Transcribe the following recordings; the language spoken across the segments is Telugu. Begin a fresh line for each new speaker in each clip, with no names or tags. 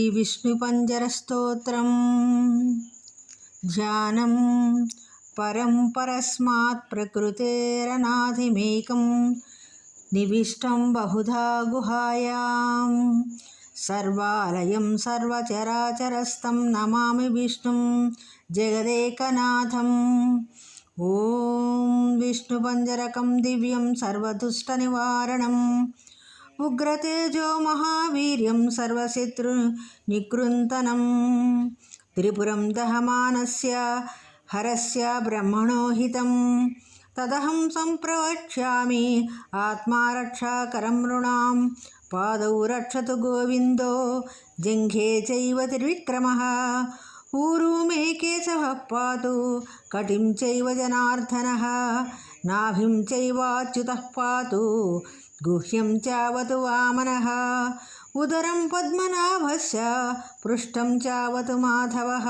ఈ విష్ణుపంజరస్తోత్రం ధ్యానం పరం పరస్మాత్ ప్రకృతేరనాథిమేకం నివిష్టం బహుధా గుహాయాం సర్వాలయం సర్వచరాచరస్థం నమామి విష్ణుం జగదేకనాథం. ఓం విష్ణుపంజరకం దివ్యం సర్వదుష్టనివారణం ఉగ్రతేజో మహావీర్యం సర్వశత్రు నికృంతనం. త్రిపురం దహమానస్య హరస్య బ్రహ్మణో హితం తదహం సంప్రవక్ష్యామి ఆత్మారక్షాకరం నృణాం. పాదౌ రక్షతు గోవిందో జంఘే చైవ త్రివిక్రమ. ఊరు మే కేశవ పాతు కటిం చైవ జనార్దన. నాభిం చైవాచ్యుత పాతు గుహ్యం చావతు వామన. ఉదరం పద్మనాభస్య పృష్టం చావతు మాధవ.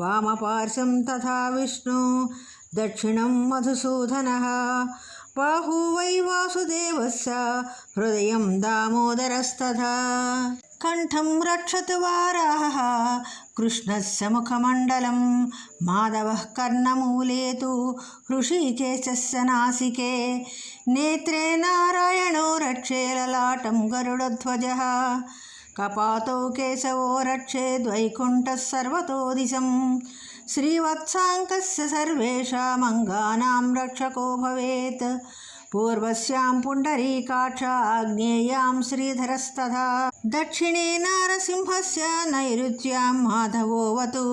వామపార్శ్వం తథా విష్ణు దక్షిణం మధుసూదన బాహూ వై వాసుదేవస్య హృదయం దామోదరస్తథా. కంఠం రక్షతు వారాహ. కృష్ణస్య ముఖమండలం మాధవ కర్ణమూలేతు హృషికేశస్య నాసికే. నేత్రే నారాయణో రక్షేలలాటం గరుడధ్వజ కపాతో కేశవో రక్షేద్వైకుంఠ సర్వతో దిశం శ్రీవత్సాంకస్య సర్వేషామంగానాం రక్షకో భవేత్. पूर्वस्यां पुण्डरीकाक्ष आग्नेयां श्रीधरस्तथा दक्षिणे नारसिंहस्य नैऋत्यां माधवोऽवतु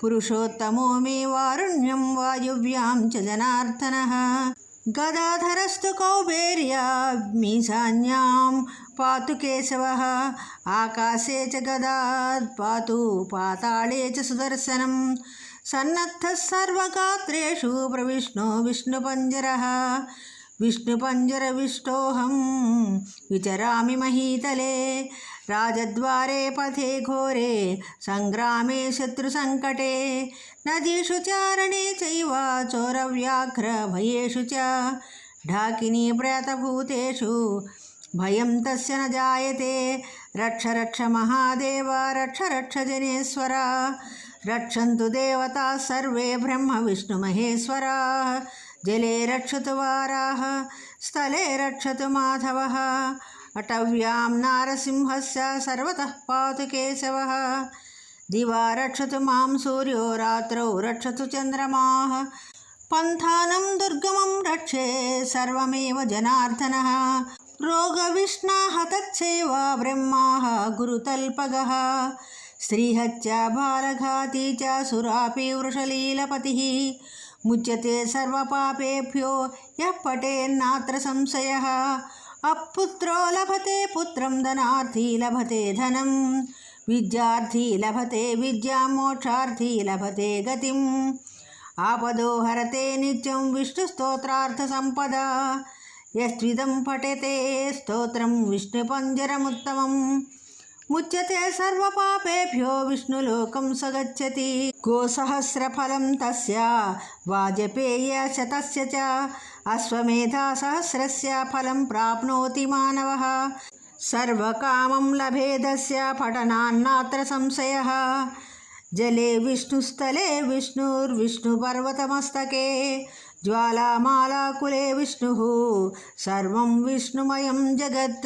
पुरुषोत्तमो मे वारुण्यं वायुव्यां च जनार्दनः गदाधरस्तु कौबेर्यामीशान्यां पातु केशवः आकाशे च गदात् पातु पाताळे च सुदर्शनं सन्नद्धः सर्वगात्रेषु प्रविष्णो विष्णुपञ्जरः विष्णुपञ्जरविष्टोऽहं विचरामि महीतले, राजद्वारे पथे घोरे, सङ्ग्रामे शत्रुसङ्कटे, नदीषु चारणे चैव चोरव्याघ्रभयेषु च, ढाकिनी प्रयतभूतेषु भयं तस्य न जायते, रक्ष रक्ष महादेव, रक्ष रक्ष जनेश्वर రక్షంతు దేవతా సర్వే బ్రహ్మ విష్ణు మహేశ్వరా. జలే రక్షతు వారాహ స్థలే రక్షతు మాధవ. అటవ్యాం నారసింహస్య సర్వతః పాతు కేశవ. దివా రక్షతు మాం సూర్యో రాత్రౌ రక్షతు చంద్రమా. పంథానం దుర్గమం రక్షే సర్వమేవ జనార్దన. రోగ విష్ణా బ్రహ్మా గురుతల్పగ. श्रीहत्या बालघाती च सुरापि वृषलीलपतिः। मुच्यते सर्वपापेभ्यो यः पठेन्नात्र संशयः। अपुत्रो लभते पुत्रं धनार्थी लभते धनं। विद्यार्थी लभते विद्यां मोक्षार्थी लभते गतिम्। आपदो हरते नित्यं विष्णुस्तोत्रार्थसम्पदा यस्त्विदं पठते स्तोत्रं विष्णुपञ्जरमुत्तमम्। मुच्यते सर्वपापेभ्यो विष्णुलोकं स गच्छति गोसहस्रफलं तस्य वाजपेयशतस्य च अश्वमेधासहस्रस्य फलं प्राप्नोति मानवः। सर्वकामं लभेदस्य पठनान्नात्र संशयः। जले विष्णुस्थले विष्णुर्विष्णुपर्वतमस्तके, ज्वालामालाकुले विष्णुः, सर्वं विष्णुमयं जगत्।